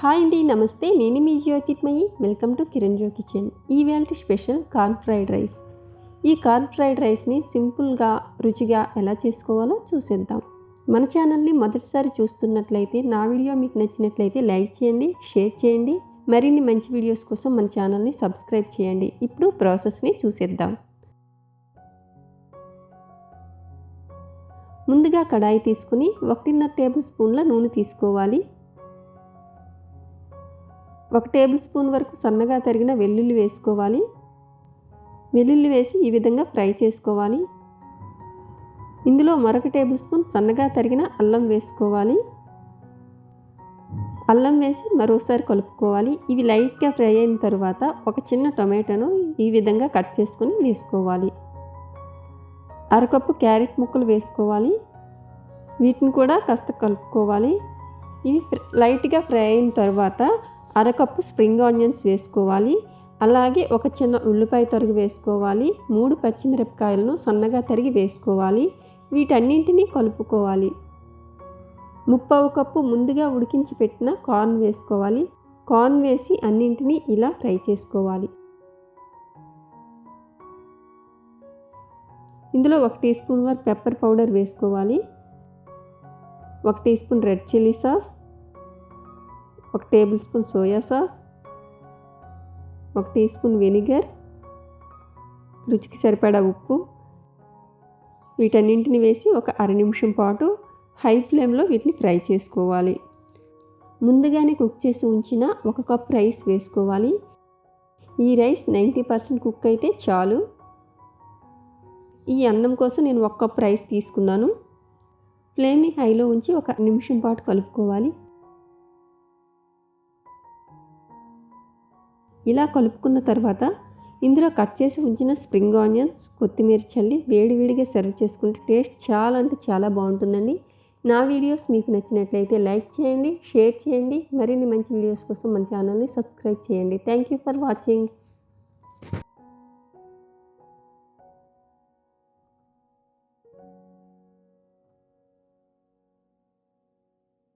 Hi అండి నమస్తే. నేను మీ Jyothirmayi. Welcome to Kiran Joe kitchen ఈవేళ స్పెషల్ కార్న్ ఫ్రైడ్ రైస్. ఈ కార్న్ ఫ్రైడ్ రైస్ని సింపుల్గా రుచిగా ఎలా చేసుకోవాలో చూసేద్దాం. మన ఛానల్ని మొదటిసారి చూస్తున్నట్లయితే నా వీడియో మీకు నచ్చినట్లయితే లైక్ చేయండి షేర్ చేయండి. మరిన్ని మంచి వీడియోస్ కోసం మన ఛానల్ని సబ్స్క్రైబ్ చేయండి. ఇప్పుడు ప్రాసెస్ని చూసేద్దాం. ముందుగా కడాయి తీసుకుని ఒకటిన్నర టేబుల్ స్పూన్ల నూనె తీసుకోవాలి. ఒక టేబుల్ స్పూన్ వరకు సన్నగా తరిగిన వెల్లుల్లి వేసుకోవాలి. వెల్లుల్లి వేసి ఈ విధంగా ఫ్రై చేసుకోవాలి. ఇందులో మరొక టేబుల్ స్పూన్ సన్నగా తరిగిన అల్లం వేసుకోవాలి. అల్లం వేసి మరోసారి కలుపుకోవాలి. ఇవి లైట్గా ఫ్రై అయిన తర్వాత ఒక చిన్న టొమాటోను ఈ విధంగా కట్ చేసుకొని వేసుకోవాలి. అరకప్పు క్యారెట్ ముక్కలు వేసుకోవాలి. వీటిని కూడా కాస్త కలుపుకోవాలి. ఇవి లైట్గా ఫ్రై అయిన తర్వాత అరకప్పు స్ప్రింగ్ ఆనియన్స్ వేసుకోవాలి. అలాగే ఒక చిన్న ఉల్లిపాయ తరుగు వేసుకోవాలి. మూడు పచ్చిమిరపకాయలను సన్నగా తరిగి వేసుకోవాలి. వీటన్నింటినీ కలుపుకోవాలి. ముప్పావు కప్పు ముందుగా ఉడికించి పెట్టిన కార్న్ వేసుకోవాలి. కార్న్ వేసి అన్నింటినీ ఇలా ఫ్రై చేసుకోవాలి. ఇందులో ఒక టీ స్పూన్ వరకు పెప్పర్ పౌడర్ వేసుకోవాలి. ఒక teaspoon red chilli sauce. ఒక టేబుల్ స్పూన్ సోయా సాస్ ఒక టీ స్పూన్ వెనిగర్ రుచికి సరిపడా ఉప్పు. వీటన్నింటిని వేసి ఒక అర నిమిషం పాటు హై ఫ్లేమ్లో వీటిని ఫ్రై చేసుకోవాలి. ముందుగానే కుక్ చేసి ఉంచిన ఒక కప్ రైస్ వేసుకోవాలి. ఈ రైస్ నైంటీ పర్సెంట్ కుక్ అయితే చాలు. ఈ అన్నం కోసం నేను ఒక కప్ రైస్ తీసుకున్నాను. ఫ్లేమ్ని హైలో ఉంచి ఒక నిమిషం పాటు కలుపుకోవాలి. ఇలా కలుపుకున్న తర్వాత ఇందులో కట్ చేసి ఉంచిన స్ప్రింగ్ ఆనియన్స్ కొత్తిమీర చల్లి వేడివేడిగా సర్వ్ చేసుకుంటే టేస్ట్ చాలా అంటే చాలా బాగుంటుందండి. నా వీడియోస్ మీకు నచ్చినట్లయితే లైక్ చేయండి షేర్ చేయండి మరిన్ని మంచి వీడియోస్ కోసం మన ఛానల్ని సబ్స్క్రైబ్ చేయండి. Thank you for watching